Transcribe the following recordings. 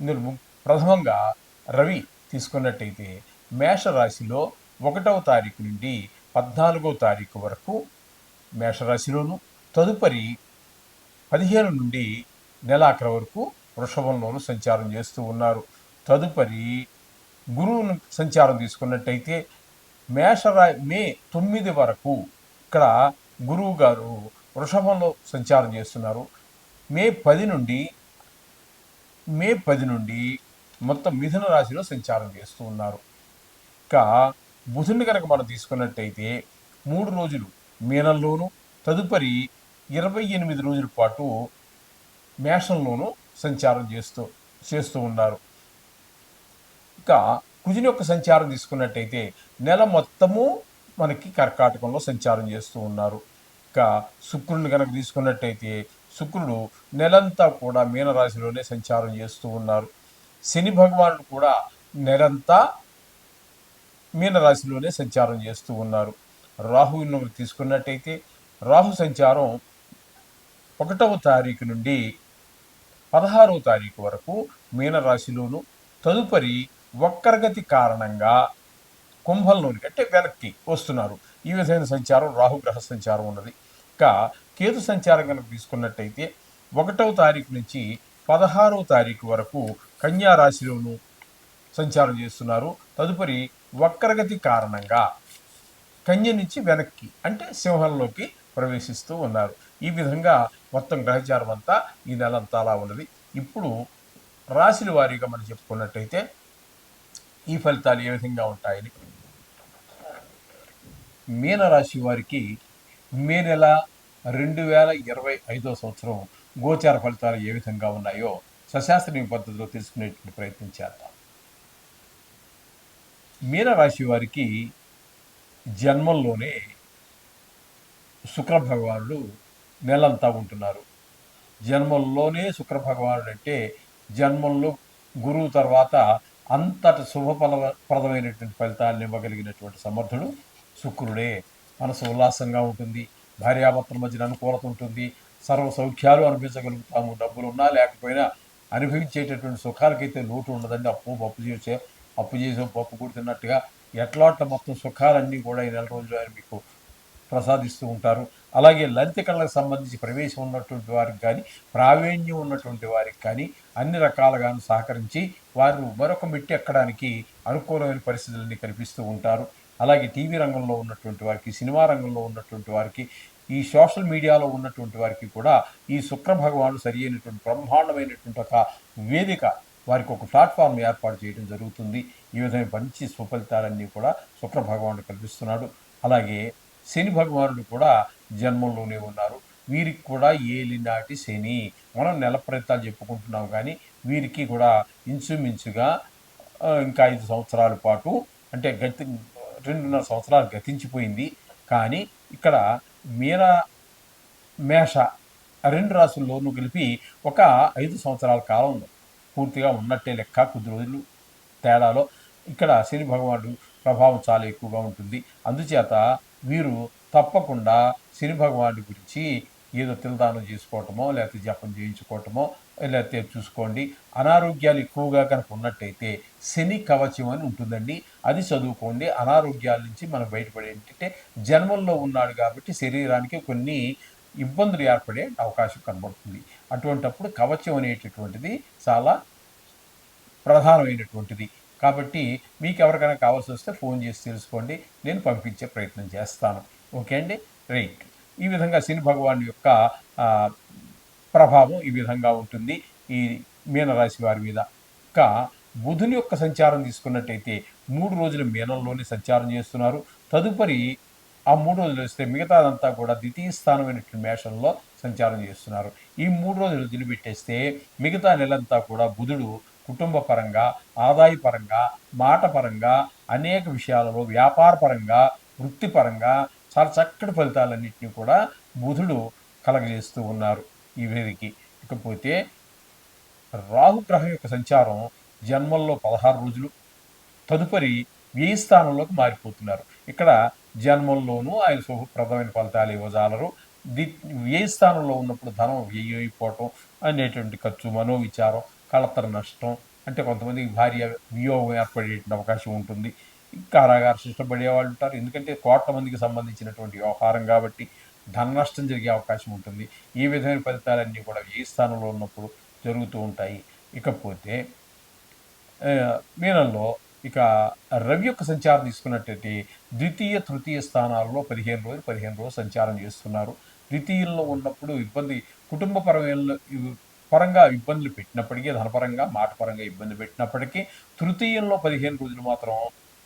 ఇందులో ప్రథమంగా రవి తీసుకున్నట్టయితే మేషరాశిలో ఒకటవ తారీఖు నుండి పద్నాలుగవ తారీఖు వరకు మేషరాశిలోను తదుపరి పదిహేను నుండి నెలాఖరు వరకు వృషభంలోను సంచారం చేస్తూ ఉన్నారు. తదుపరి గురువును సంచారం తీసుకున్నట్టయితే మేషరా మే తొమ్మిది వరకు ఇక్కడ గురువు గారు వృషభంలో సంచారం చేస్తున్నారు. మే పది నుండి మే పది నుండి మొత్తం మిథున రాశిలో సంచారం చేస్తూ ఉన్నారు. ఇంకా బుధుని కనుక మనం తీసుకున్నట్టయితే మూడు రోజులు మీనంలోను తదుపరి ఇరవై ఎనిమిది రోజుల పాటు మేషంలోనూ సంచారం చేస్తూ చేస్తూ ఉన్నారు. ఇక కుజుని యొక్క సంచారం తీసుకున్నట్టయితే నెల మొత్తము మనకి కర్కాటకంలో సంచారం చేస్తూ ఉన్నారు. ఇక శుక్రుని కనుక తీసుకున్నట్టయితే శుక్రుడు నెలంతా కూడా మీనరాశిలోనే సంచారం చేస్తూ ఉన్నారు. శని భగవానుడు కూడా నెలంతా మీనరాశిలోనే సంచారం చేస్తూ ఉన్నారు. రాహువును తీసుకున్నట్టయితే రాహు సంచారం ఒకటవ తారీఖు నుండి పదహారవ తారీఖు వరకు మీనరాశిలోను తదుపరి వక్రగతి కారణంగా కుంభంలోనికి అంటే వెనక్కి వస్తున్నారు. ఈ విధమైన సంచారం రాహుగ్రహ సంచారం ఉన్నది. ఇంకా కేతు సంచారం కనుక తీసుకున్నట్టయితే ఒకటవ తారీఖు నుంచి పదహారవ తారీఖు వరకు కన్యా రాశిలోను సంచారం చేస్తున్నారు. తదుపరి వక్రగతి కారణంగా కన్య నుంచి వెనక్కి అంటే సింహంలోకి ప్రవేశిస్తూ ఉన్నారు. ఈ విధంగా మొత్తం గ్రహచారం అంతా ఈ నెల అంతా అలా ఉన్నది. ఇప్పుడు రాశుల వారీగా మనం చెప్పుకున్నట్టయితే ఈ ఫలితాలు ఏ విధంగా ఉంటాయని. మీనరాశి వారికి మే నెల రెండు వేల ఇరవై ఐదో సంవత్సరం గోచార ఫలితాలు ఏ విధంగా ఉన్నాయో సశాస్త్రీయ పద్ధతిలో తెలుసుకునేటువంటి ప్రయత్నం చేద్దాం. మీనరాశి వారికి జన్మంలోనే శుక్ర భగవానుడు నెలంతా ఉంటున్నారు. జన్మంలోనే శుక్ర భగవానుడు అంటే జన్మంలో గురువు తర్వాత అంతటి శుభఫలప్రదమైనటువంటి ఫలితాలను ఇవ్వగలిగినటువంటి సమర్థుడు శుక్రుడే. మనసు ఉల్లాసంగా ఉంటుంది. భార్యాభర్తల మధ్యన అనుకూలత ఉంటుంది సర్వ సౌఖ్యాలు అనిపించగలుగుతాము డబ్బులు ఉన్నా లేకపోయినా అనుభవించేటటువంటి సుఖాలకైతే లోటు ఉండదండి. అప్పు పప్పు చేసే అప్పు చేసే పప్పు కూడా తిన్నట్టుగా ఎట్లాంటి మొత్తం సుఖాలన్నీ కూడా ఈ నెల రోజులు ఆయన మీకు ప్రసాదిస్తూ ఉంటారు. అలాగే లలిత కళలకు సంబంధించి ప్రవేశం ఉన్నటువంటి వారికి కానీ ప్రావీణ్యం ఉన్నటువంటి వారికి కానీ అన్ని రకాలుగాను సహకరించి వారు మరొక మెట్టి ఎక్కడానికి అనుకూలమైన పరిస్థితులన్నీ కనిపిస్తూ ఉంటారు. అలాగే టీవీ రంగంలో ఉన్నటువంటి వారికి సినిమా రంగంలో ఉన్నటువంటి వారికి ఈ సోషల్ మీడియాలో ఉన్నటువంటి వారికి కూడా ఈ శుక్ర భగవానుడు సరి అయినటువంటి బ్రహ్మాండమైనటువంటి ఒక వేదిక వారికి ఒక ప్లాట్ఫామ్ ఏర్పాటు చేయడం జరుగుతుంది. ఈ విధమైన మంచి సుఫలితాలన్నీ కూడా శుక్ర భగవానుడు కల్పిస్తున్నాడు అలాగే శని భగవానుడు కూడా జన్మంలోనే ఉన్నారు. వీరికి కూడా ఏలినాటి శని. మనం నెల ఫలితాలు చెప్పుకుంటున్నాం కానీ వీరికి కూడా ఇంచుమించుగా ఇంకా ఐదు సంవత్సరాల పాటు అంటే గతి రెండున్నర సంవత్సరాలు గతించిపోయింది. కానీ ఇక్కడ మీరా మేష రెండు రాసుల్లోనూ కలిపి ఒక ఐదు సంవత్సరాల కాలం పూర్తిగా ఉన్నట్టే లెక్క కొద్ది రోజులు తేడాలో. ఇక్కడ శని భగవానుడు ప్రభావం చాలా ఎక్కువగా ఉంటుంది. అందుచేత వీరు తప్పకుండా శని భగవానుడి గురించి ఏదో తిలదానం చేసుకోవటమో లేకపోతే జపం చేయించుకోవటమో లేకపోతే చూసుకోండి అనారోగ్యాలు ఎక్కువగా కనుక ఉన్నట్టయితే శని కవచం అని ఉంటుందండి. అది చదువుకోండి. అనారోగ్యాల నుంచి మనం బయటపడే ఏంటంటే జన్మల్లో ఉన్నాడు కాబట్టి శరీరానికి కొన్ని ఇబ్బందులు ఏర్పడే అవకాశం కనబడుతుంది. అటువంటప్పుడు కవచం అనేటటువంటిది చాలా ప్రధానమైనటువంటిది. కాబట్టి మీకు ఎవరికైనా కావాల్సి వస్తే ఫోన్ చేసి తెలుసుకోండి. నేను పంపించే ప్రయత్నం చేస్తాను. ఓకే అండి? రైట్. ఈ విధంగా శని భగవాన్ యొక్క ప్రభావం ఈ విధంగా ఉంటుంది ఈ మీనరాశి వారి మీద. ఇంకా బుధుని యొక్క సంచారం తీసుకున్నట్టయితే మూడు రోజులు మీనంలోనే సంచారం చేస్తున్నారు. తదుపరి ఆ మూడు రోజులు వస్తే మిగతాదంతా కూడా ద్వితీయ స్థానమైనటువంటి మేషంలో సంచారం చేస్తున్నారు. ఈ మూడు రోజులు వదిలిపెట్టేస్తే మిగతా నెలంతా కూడా బుధుడు కుటుంబ పరంగా ఆదాయ పరంగా మాట పరంగా అనేక విషయాలలో వ్యాపార పరంగా వృత్తిపరంగా చాలా చక్కటి ఫలితాలన్నింటినీ కూడా బుధుడు కలగజేస్తూ ఉన్నారు. ఈ వీరికి ఇకపోతే రాహుగ్రహం యొక్క సంచారం జన్మల్లో పదహారు రోజులు. తదుపరి వ్యయ స్థానంలోకి మారిపోతున్నారు. ఇక్కడ జన్మంలోనూ ఆయన శుభప్రదమైన ఫలితాలు ఇవ్వజాలరు ది వ్యయ స్థానంలో ఉన్నప్పుడు ధనం వ్యయం అయిపోవటం అనేటువంటి ఖర్చు మనోవిచారం కలతర నష్టం అంటే కొంతమందికి భార్య వియోగం ఏర్పడేటువంటి అవకాశం ఉంటుంది. కారాగార ఇష్టపడే వాళ్ళు ఉంటారు. ఎందుకంటే కోట్ల మందికి సంబంధించినటువంటి వ్యవహారం కాబట్టి ధన నష్టం జరిగే అవకాశం ఉంటుంది. ఈ విధమైన ఫలితాలన్నీ కూడా వ్యయ స్థానంలో ఉన్నప్పుడు జరుగుతూ ఉంటాయి. ఇకపోతే మీనంలో ఇక రవి యొక్క సంచారం తీసుకున్నట్టయితే ద్వితీయ తృతీయ స్థానాల్లో పదిహేను రోజులు పదిహేను రోజులు సంచారం చేస్తున్నారు. ద్వితీయంలో ఉన్నప్పుడు ఇబ్బంది కుటుంబ పరమైన పరంగా ఇబ్బందులు పెట్టినప్పటికీ ధనపరంగా మాటపరంగా ఇబ్బంది పెట్టినప్పటికీ తృతీయంలో పదిహేను రోజులు మాత్రం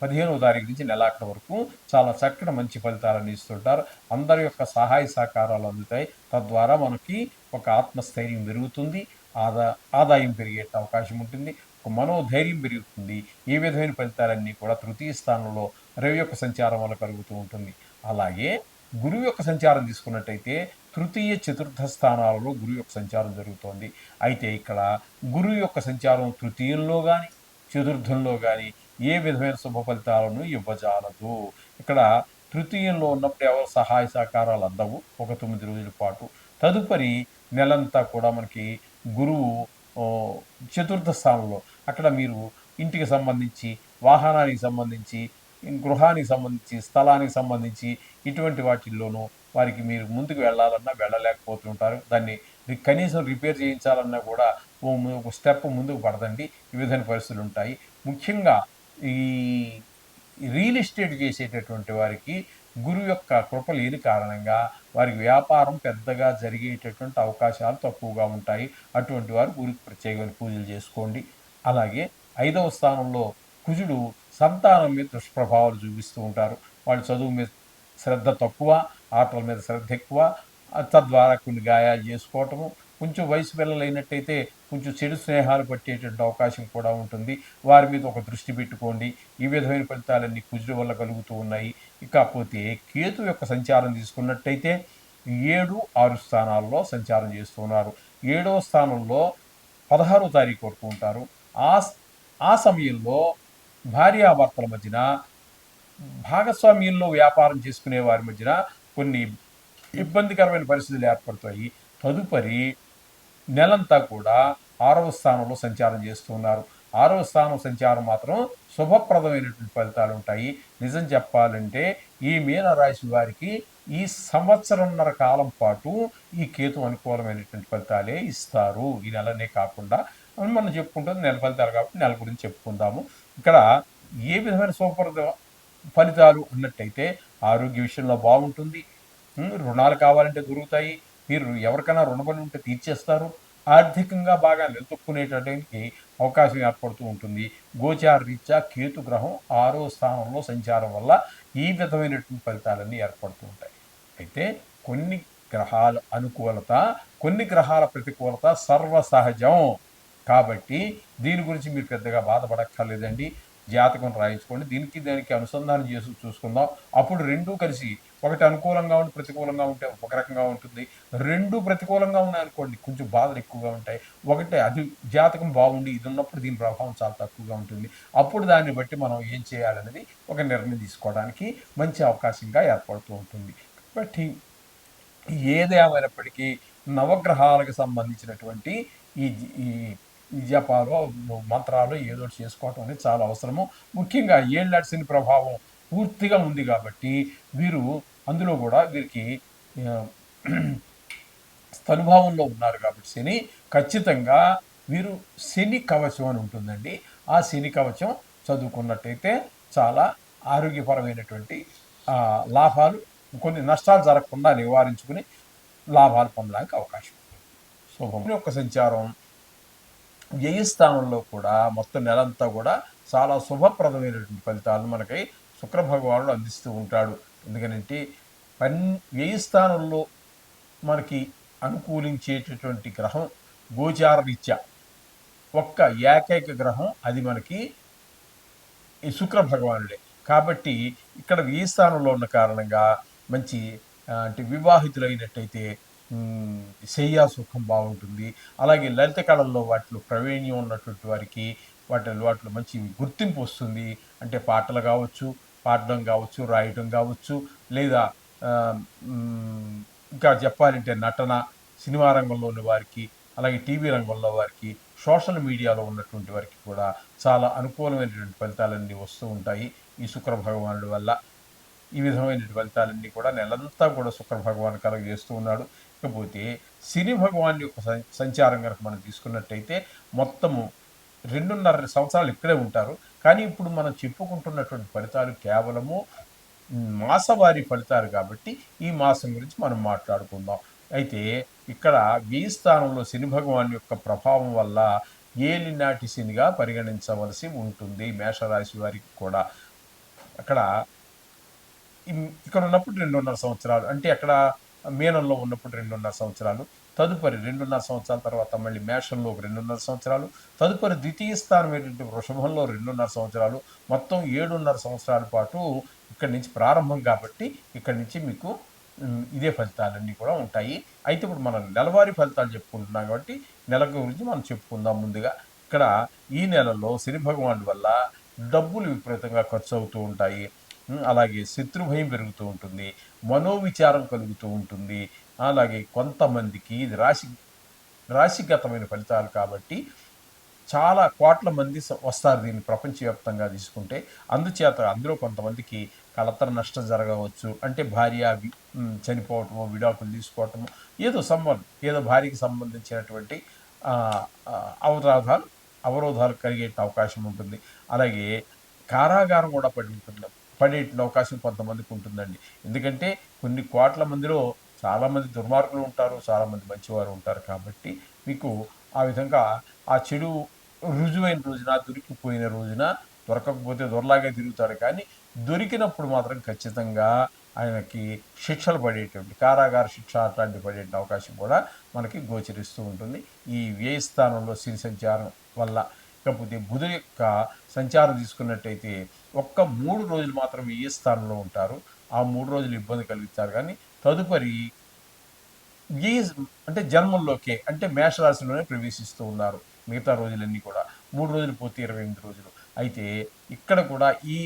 పదిహేనవ తారీఖు నుంచి నెలాఖరు వరకు చాలా చక్కటి మంచి ఫలితాలను ఇస్తుంటారు. అందరి యొక్క సహాయ సహకారాలు అందుతాయి. తద్వారా మనకి ఒక ఆత్మస్థైర్యం పెరుగుతుంది. ఆదా ఆదాయం పెరిగే అవకాశం ఉంటుంది. ఒక మనోధైర్యం పెరుగుతుంది. ఈ విధమైన ఫలితాలన్నీ కూడా తృతీయ స్థానంలో రవి యొక్క సంచారం వల్ల కలుగుతూ ఉంటుంది. అలాగే గురువు యొక్క సంచారం తీసుకున్నట్టయితే తృతీయ చతుర్థ స్థానాలలో గురువు యొక్క సంచారం జరుగుతోంది. అయితే ఇక్కడ గురువు యొక్క సంచారం తృతీయంలో కానీ చతుర్థంలో కానీ ఏ విధమైన శుభ ఫలితాలను ఇవ్వజాలదు. ఇక్కడ తృతీయంలో ఉన్నప్పుడు ఎవరు సహాయ సహకారాలు అందవు? ఒక తొమ్మిది రోజుల పాటు. తదుపరి నెలంతా కూడా మనకి గురువు చతుర్థ స్థానంలో. అక్కడ మీరు ఇంటికి సంబంధించి వాహనానికి సంబంధించి గృహానికి సంబంధించి స్థలానికి సంబంధించి ఇటువంటి వాటిల్లోనూ వారికి మీరు ముందుకు వెళ్ళాలన్నా వెళ్ళలేకపోతుంటారు. దాన్ని కనీసం రిపేర్ చేయించాలన్నా కూడా ఓ ఒక స్టెప్ ముందుకు పడదండి. ఈ విధమైన పరిస్థితులు ఉంటాయి. ముఖ్యంగా ఈ రియల్ ఎస్టేట్ చేసేటటువంటి వారికి గురువు యొక్క కృప లేని కారణంగా వారికి వ్యాపారం పెద్దగా జరిగేటటువంటి అవకాశాలు తక్కువగా ఉంటాయి. అటువంటి వారు గురికి ప్రత్యేకమైన పూజలు చేసుకోండి. అలాగే ఐదవ స్థానంలో కుజుడు సంతానం మీద దుష్ప్రభావాలు చూపిస్తూ ఉంటారు. వాళ్ళు చదువు మీద శ్రద్ధ తక్కువ ఆటల మీద శ్రద్ధ ఎక్కువ తద్వారా కొన్ని గాయాలు చేసుకోవటము కొంచెం వయసు పిల్లలు అయినట్టయితే కొంచెం చెడు స్నేహాలు పట్టేటువంటి అవకాశం కూడా ఉంటుంది. వారి మీద ఒక దృష్టి పెట్టుకోండి. ఈ విధమైన ఫలితాలన్నీ కుజుడు వల్ల కలుగుతూ ఉన్నాయి. ఇకపోతే కేతు యొక్క సంచారం తీసుకున్నట్టయితే ఏడు ఆరు స్థానాల్లో సంచారం చేస్తున్నారు ఏడవ స్థానంలో పదహారో తారీఖు వరకు ఉంటారు. ఆ ఆ సమయంలో భార్యాభర్తల మధ్యన భాగస్వామ్యంలో వ్యాపారం చేసుకునే వారి మధ్యన కొన్ని ఇబ్బందికరమైన పరిస్థితులు ఏర్పడతాయి. తదుపరి నెలంతా కూడా ఆరవ స్థానంలో సంచారం చేస్తున్నారు ఆరవ స్థానం సంచారం మాత్రం శుభప్రదమైనటువంటి ఫలితాలు ఉంటాయి. నిజం చెప్పాలంటే ఈ మీనరాశి వారికి ఈ సంవత్సరంన్నర కాలం పాటు ఈ కేతు అనుకూలమైనటువంటి ఫలితాలే ఇస్తారు. ఈ నెలనే కాకుండా మనం చెప్పుకుంటుంది నెల ఫలితాలు కాబట్టి నెల గురించి చెప్పుకుందాము. ఇక్కడ ఏ విధమైన సూపర్ ఫలితాలు అన్నట్టయితే ఆరోగ్య విషయంలో బాగుంటుంది. రుణాలు కావాలంటే దొరుకుతాయి. మీరు ఎవరికైనా రుణపడి ఉంటే తీర్చేస్తారు. ఆర్థికంగా బాగా నిలదొక్కునేటటువంటి అవకాశం ఏర్పడుతూ ఉంటుంది. గోచార రీత్యా కేతు గ్రహం ఆరో స్థానంలో సంచారం వల్ల ఈ విధమైనటువంటి ఫలితాలన్నీ ఏర్పడుతూ ఉంటాయి. అయితే కొన్ని గ్రహాల అనుకూలత కొన్ని గ్రహాల ప్రతికూలత సర్వసహజం. కాబట్టి దీని గురించి మీరు పెద్దగా బాధపడక్కర్లేదండి. జాతకం రాయించుకోండి. దీనికి దానికి అనుసంధానం చేసి చూసుకుందాం. అప్పుడు రెండూ కలిసి ఒకటి అనుకూలంగా ఉండి ప్రతికూలంగా ఉంటే ఒక రకంగా ఉంటుంది. రెండు ప్రతికూలంగా ఉన్నాయి అనుకోండి కొంచెం బాధలు ఎక్కువగా ఉంటాయి. ఒకటే అది జాతకం బాగుండి ఇది ఉన్నప్పుడు దీని ప్రభావం చాలా తక్కువగా ఉంటుంది. అప్పుడు దాన్ని బట్టి మనం ఏం చేయాలనేది ఒక నిర్ణయం తీసుకోవడానికి మంచి అవకాశంగా ఏర్పడుతూ ఉంటుంది. కాబట్టి ఏది నవగ్రహాలకు సంబంధించినటువంటి ఈ ఈ జపాలు మంత్రాలు ఏదో చేసుకోవటం అనేది చాలా అవసరము. ముఖ్యంగా ఏళ్ళ శని ప్రభావం పూర్తిగా ఉంది కాబట్టి వీరు అందులో కూడా వీరికి స్థనుభావంలో ఉన్నారు కాబట్టి శని. ఖచ్చితంగా వీరు శని కవచం అని ఉంటుందండి. ఆ శని కవచం చదువుకున్నట్టయితే చాలా ఆరోగ్యపరమైనటువంటి లాభాలు కొన్ని నష్టాలు జరగకుండా నివారించుకుని లాభాలు పొందడానికి అవకాశం శుభం. యొక్క సంచారం వ్యయ స్థానంలో కూడా మొత్తం నెలంతా కూడా చాలా శుభప్రదమైనటువంటి ఫలితాలను మనకి శుక్ర భగవానుడు అందిస్తూ ఉంటాడు. ఎందుకనంటే పన్ వ్యయ స్థానంలో మనకి అనుకూలించేటటువంటి గ్రహం గోచార రీత్యా ఒక్క ఏకైక గ్రహం అది మనకి ఈ శుక్ర భగవానుడే కాబట్టి ఇక్కడ వ్యయ స్థానంలో ఉన్న కారణంగా మంచి అంటే వివాహితులైనట్టయితే శయ్యా సుఖం బాగుంటుంది. అలాగే లలిత కళల్లో వాటిలో ప్రవీణ్యం ఉన్నటువంటి వారికి వాటి వాటిలో మంచి గుర్తింపు వస్తుంది. అంటే పాటలు కావచ్చు పాడడం కావచ్చు రాయడం కావచ్చు లేదా ఇంకా చెప్పాలంటే నటన సినిమా రంగంలో ఉన్న వారికి అలాగే టీవీ రంగంలో వారికి సోషల్ మీడియాలో ఉన్నటువంటి వారికి కూడా చాలా అనుకూలమైనటువంటి ఫలితాలన్నీ వస్తూ ఉంటాయి ఈ శుక్ర భగవానుడి వల్ల. ఈ విధమైన ఫలితాలన్నీ కూడా నెలంతా కూడా శుక్ర భగవాన్ కలగజేస్తూ ఉన్నాడు. ఇకపోతే శని భగవాన్ యొక్క సంచారం కనుక మనం తీసుకున్నట్టయితే మొత్తము రెండున్నర సంవత్సరాలు ఇక్కడే ఉంటారు. కానీ ఇప్పుడు మనం చెప్పుకుంటున్నటువంటి ఫలితాలు కేవలము మాసవారి ఫలితాలు కాబట్టి ఈ మాసం గురించి మనం మాట్లాడుకుందాం. అయితే ఇక్కడ వ్యయ స్థానంలో శని భగవాన్ యొక్క ప్రభావం వల్ల ఏలినాటి శనిగా పరిగణించవలసి ఉంటుంది మేషరాశి వారికి కూడా. అక్కడ ఇక్కడ ఉన్నప్పుడు రెండున్నర సంవత్సరాలు అంటే అక్కడ మీనంలో ఉన్నప్పుడు రెండున్నర సంవత్సరాలు తదుపరి రెండున్నర సంవత్సరాల తర్వాత మళ్ళీ మేషంలో రెండున్నర సంవత్సరాలు తదుపరి ద్వితీయ స్థానం ఏంటంటే వృషభంలో రెండున్నర సంవత్సరాలు మొత్తం ఏడున్నర సంవత్సరాల పాటు ఇక్కడి నుంచి ప్రారంభం కాబట్టి ఇక్కడి నుంచి మీకు ఇదే ఫలితాలన్నీ కూడా ఉంటాయి. అయితే ఇప్పుడు మనం నెలవారీ ఫలితాలు చెప్పుకుంటున్నాం కాబట్టి నెల గురించి మనం చెప్పుకుందాం ముందుగా. ఇక్కడ ఈ నెలలో శని భగవానుడి వల్ల డబ్బులు విపరీతంగా ఖర్చు అవుతూ ఉంటాయి. అలాగే శత్రుభయం పెరుగుతూ ఉంటుంది. మనోవిచారం కలుగుతూ ఉంటుంది. అలాగే కొంతమందికి ఇది రాశి రాశిగతమైన ఫలితాలు కాబట్టి చాలా కోట్ల మంది స- వస్తారు దీన్ని ప్రపంచవ్యాప్తంగా తీసుకుంటే. అందుచేత అందులో కొంతమందికి కలతర నష్టం జరగవచ్చు. అంటే భార్య వి- చనిపోవటము విడాకులు తీసుకోవటము ఏదో సంబంధం ఏదో భార్యకి సంబంధించినటువంటి అవరాధాలు అవరోధాలు అవరోధాలు కలిగే అవకాశం ఉంటుంది. అలాగే కారాగారం కూడా పడి ఉంటుంది పడే అవకాశం కొంతమందికి ఉంటుందండి. ఎందుకంటే కొన్ని కోట్ల మందిలో చాలామంది దుర్మార్గులు ఉంటారు చాలామంది మంచివారు ఉంటారు కాబట్టి మీకు ఆ విధంగా ఆ చెడు రుజువైన రోజున దొరికిపోయిన రోజున దొరకకపోతే దొరలాగే తిరుగుతాడు కానీ దొరికినప్పుడు మాత్రం ఖచ్చితంగా ఆయనకి శిక్షలు పడేటువంటి కారాగార శిక్ష అట్లాంటి పడే అవకాశం కూడా మనకి గోచరిస్తూ ఉంటుంది. ఈ వ్యయ స్థానంలో శని సంచారం వల్ల ఇకపోతే బుధుడు యొక్క సంచారం తీసుకున్నట్టయితే ఒక్క మూడు రోజులు మాత్రం ఏ స్థానంలో ఉంటారు. ఆ మూడు రోజులు ఇబ్బంది కలుగుతారు కానీ తదుపరి ఈ అంటే జన్మంలోకే అంటే మేషరాశిలోనే ప్రవేశిస్తూ ఉన్నారు. మిగతా రోజులన్నీ కూడా. మూడు రోజులు పోతే ఇరవై ఎనిమిది రోజులు. అయితే ఇక్కడ కూడా ఈ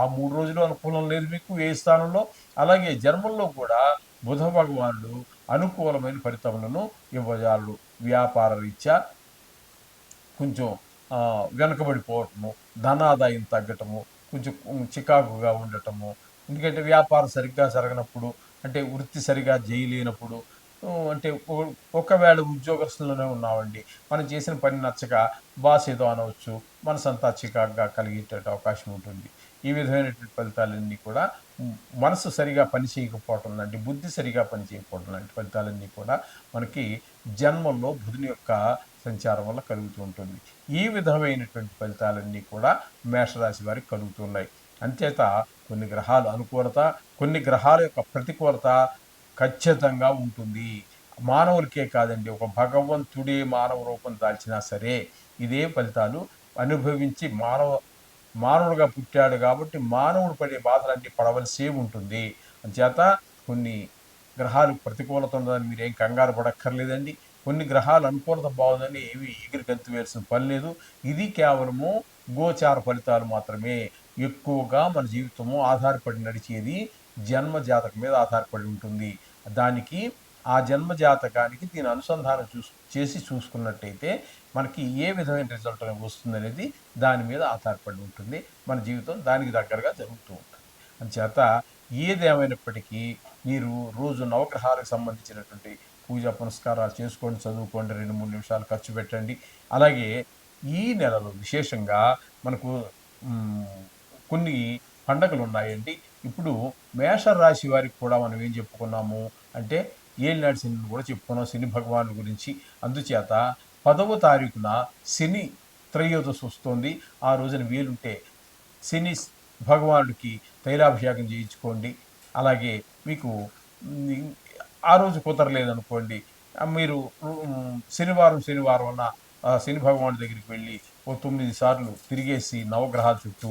ఆ మూడు రోజులు అనుకూలం లేదు మీకు ఏ స్థానంలో. అలాగే జన్మంలో కూడా బుధ భగవానుడు అనుకూలమైన ఫలితములను ఇవ్వజాలు వ్యాపార రీత్యా కొంచెం వెనకబడిపోవటము ధనాదాయం తగ్గటము కొంచెం చికాకుగా ఉండటము. ఎందుకంటే వ్యాపారం సరిగ్గా జరగనప్పుడు అంటే వృత్తి సరిగా చేయలేనప్పుడు అంటే ఒకవేళ ఉద్యోగస్తులోనే ఉన్నామండి మనం చేసిన పని నచ్చక బాస్ ఏదో అనవచ్చు మనసంతా చికాగ్గా కలిగేట అవకాశం ఉంటుంది. ఈ విధమైనటువంటి ఫలితాలన్నీ కూడా మనసు సరిగా పని చేయకపోవటం లాంటి బుద్ధి సరిగా పని చేయకపోవటం లాంటి ఫలితాలన్నీ కూడా మనకి జన్మంలో బుధుని యొక్క సంచారం వల్ల కలుగుతూ ఉంటుంది. ఈ విధమైనటువంటి ఫలితాలన్నీ కూడా మేషరాశి వారికి కలుగుతున్నాయి అంచేత కొన్ని గ్రహాలు అనుకూలత కొన్ని గ్రహాల యొక్క ప్రతికూలత ఖచ్చితంగా ఉంటుంది. మానవులకే కాదండి ఒక భగవంతుడే మానవ రూపం దాల్చినా సరే ఇదే ఫలితాలు అనుభవించి మానవ మానవుడుగా పుట్టాడు కాబట్టి మానవుడు పడే బాధలన్నీ పడవలసే ఉంటుంది. అంచేత కొన్ని గ్రహాలు ప్రతికూలత ఉండదని మీరేం కంగారు పడక్కర్లేదండి. కొన్ని గ్రహాలు అనుకూలత బాగుందని ఏవి ఎగిరి గంతు వేయాల్సిన పని లేదు. ఇది కేవలము గోచార ఫలితాలు మాత్రమే. ఎక్కువగా మన జీవితము ఆధారపడి నడిచేది జన్మ జాతకం మీద ఆధారపడి ఉంటుంది. దానికి ఆ జన్మ జాతకానికి దీని అనుసంధానం చూసు చేసి చూసుకున్నట్టయితే మనకి ఏ విధమైన రిజల్ట్ వస్తుంది అనేది దాని మీద ఆధారపడి ఉంటుంది. మన జీవితం దానికి దగ్గరగా జరుగుతూ ఉంటుంది. అంచేత ఏదేమైనప్పటికీ మీరు రోజు నవగ్రహాలకు సంబంధించినటువంటి పూజా పునస్కారాలు చేసుకోండి చదువుకోండి రెండు మూడు నిమిషాలు ఖర్చు పెట్టండి. అలాగే ఈ నెలలో విశేషంగా మనకు కొన్ని పండగలు ఉన్నాయండి ఇప్పుడు మేషరాశి వారికి కూడా మనం ఏం చెప్పుకున్నాము అంటే ఏలినాడు శని కూడా చెప్పుకున్నాం. శని భగవాను గురించి. అందుచేత పదవ తారీఖున శని త్రయోదశి వస్తుంది. ఆ రోజున వీలుంటే శని భగవానుడికి తైలాభిషేకం చేయించుకోండి. అలాగే మీకు ఆ రోజు కుదరలేదనుకోండి. మీరు శనివారం శనివారం అన్న శని భగవానుడి దగ్గరికి వెళ్ళి ఓ తొమ్మిది సార్లు తిరిగేసి నవగ్రహాల చుట్టూ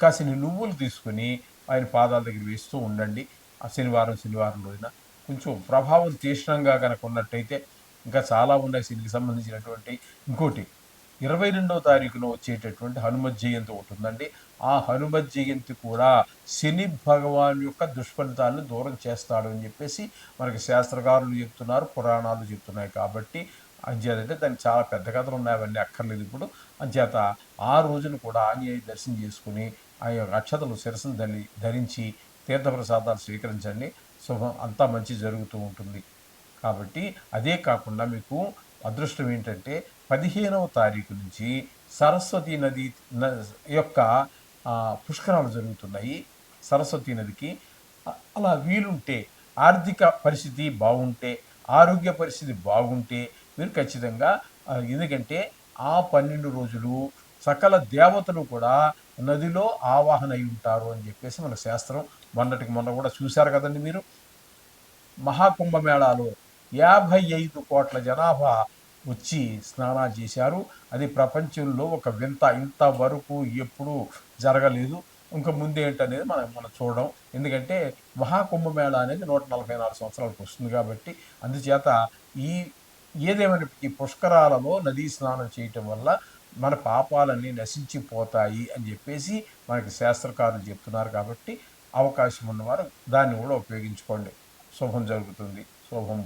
కాసిన నువ్వులు తీసుకుని ఆయన పాదాల దగ్గర వేస్తూ ఉండండి. ఆ శనివారం శనివారం రోజున కొంచెం ప్రభావం తీక్షణంగా కనుక ఉన్నట్టయితే ఇంకా చాలా ఉన్నాయి శనికి సంబంధించినటువంటి. ఇంకోటి ఇరవై రెండవ తారీఖున వచ్చేటటువంటి హనుమత్ జయంతి ఒకటి ఉందండి. ఆ హనుమత్ జయంతి కూడా శని భగవాన్ యొక్క దుష్ఫలితాలను దూరం చేస్తాడు అని చెప్పేసి మనకి శాస్త్రకారులు చెప్తున్నారు పురాణాలు చెప్తున్నాయి కాబట్టి. అంచేతంటే దానికి చాలా పెద్ద కథలు ఉన్నాయి అవన్నీ అక్కర్లేదు ఇప్పుడు. అంచేత ఆ రోజున కూడా ఆంజనేయ దర్శనం చేసుకుని ఆ యొక్క అక్షతలు శిరస్సును ధరి ధరించి తీర్థప్రసాదాలు స్వీకరించండి. శుభం అంతా మంచి జరుగుతూ ఉంటుంది. కాబట్టి అదే కాకుండా మీకు అదృష్టం ఏంటంటే పదిహేనవ తారీఖు నుంచి సరస్వతి నది యొక్క పుష్కరాలు జరుగుతున్నాయి. సరస్వతి నదికి. అలా వీలుంటే ఆర్థిక పరిస్థితి బాగుంటే ఆరోగ్య పరిస్థితి బాగుంటే మీరు ఖచ్చితంగా ఎందుకంటే ఆ పన్నెండు రోజులు సకల దేవతలు కూడా నదిలో ఆవాహన అయి ఉంటారు అని చెప్పేసి మన శాస్త్రం మొన్నటికి మొన్న కూడా చూశారు కదండి మీరు. మహాకుంభమేళాలో యాభై ఐదు కోట్ల జనాభా వచ్చి స్నానాలు చేశారు. అది ప్రపంచంలో ఒక వింత ఇంతవరకు ఎప్పుడూ జరగలేదు. ఇంకా ముందేంటనేది మనం మనం చూడడం. ఎందుకంటే మహాకుంభమేళ అనేది నూట నలభై నాలుగు సంవత్సరాలకు వస్తుంది కాబట్టి అందుచేత ఈ ఏదేమైనప్పటికీ ఈ పుష్కరాలలో నదీ స్నానం చేయటం వల్ల మన పాపాలన్నీ నశించిపోతాయి అని చెప్పేసి మనకి శాస్త్రకారులు చెప్తున్నారు కాబట్టి అవకాశం ఉన్నవారు దాన్ని కూడా ఉపయోగించుకోండి. శుభం జరుగుతుంది. శుభం